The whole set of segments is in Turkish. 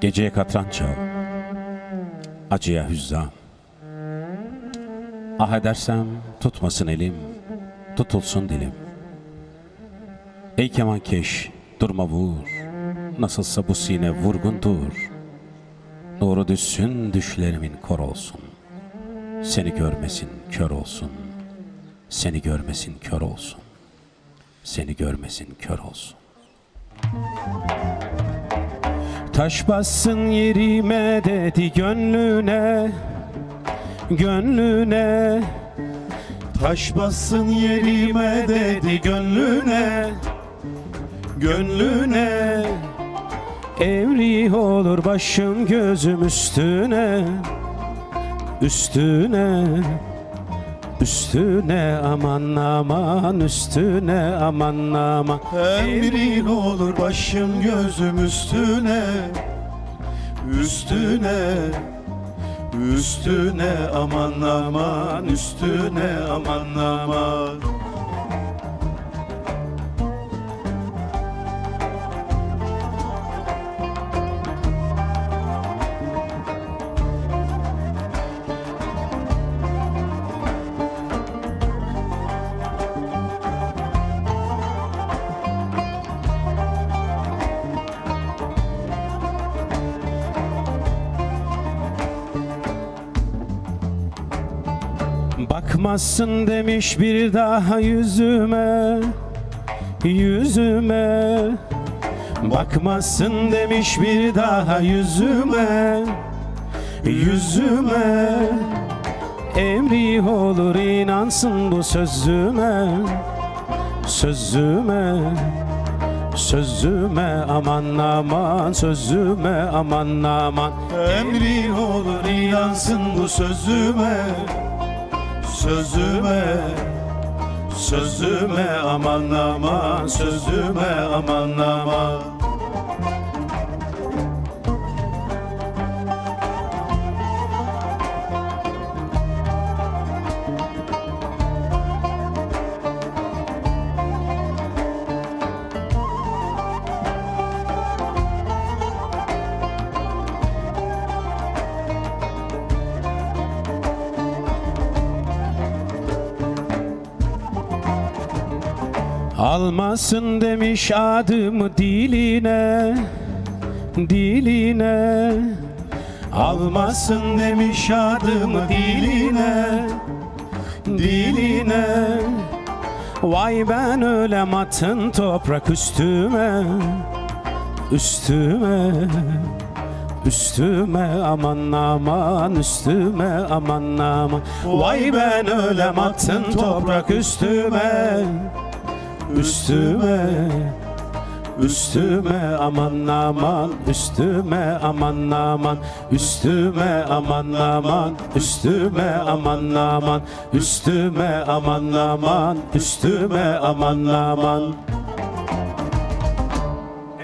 Geceye katran çal, acıya hüzzam. Ah edersem tutmasın elim, tutulsun dilim. Ey kemankeş, durma vur, nasılsa bu sine vurgundur. Nuru düşsün düşlerimin kor olsun. Seni görmesin kör olsun. Seni görmesin kör olsun. Seni görmesin kör olsun. Taş bassın yerime dedi gönlüne Gönlüne. Taş bassın yerime dedi gönlüne Gönlüne. Evri olur başım gözüm üstüne Üstüne Üstüne aman aman üstüne aman aman. Emrin olur başım gözüm üstüne. Üstüne Üstüne aman aman üstüne aman aman Bakmazsın demiş bir daha yüzüme Yüzüme. Bakmazsın demiş bir daha yüzüme Yüzüme. Emri olur inansın bu sözüme Sözüme Sözüme. Aman aman sözüme aman aman. Emrin olur inansın bu sözüme Sözüme Sözüme aman aman Sözüme aman aman Almasın demiş adımı diline Diline. Almasın demiş adımı diline Diline. Vay ben ölem atın toprak üstüme Üstüme. Üstüme aman aman üstüme aman aman. Vay ben ölem atın toprak üstüme Üstüme Üstüme aman aman üstüme aman aman üstüme aman aman üstüme aman aman üstüme aman aman üstüme aman aman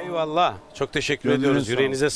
Eyvallah. Çok teşekkür Gönlüne ediyoruz. sağlık. Yüreğinize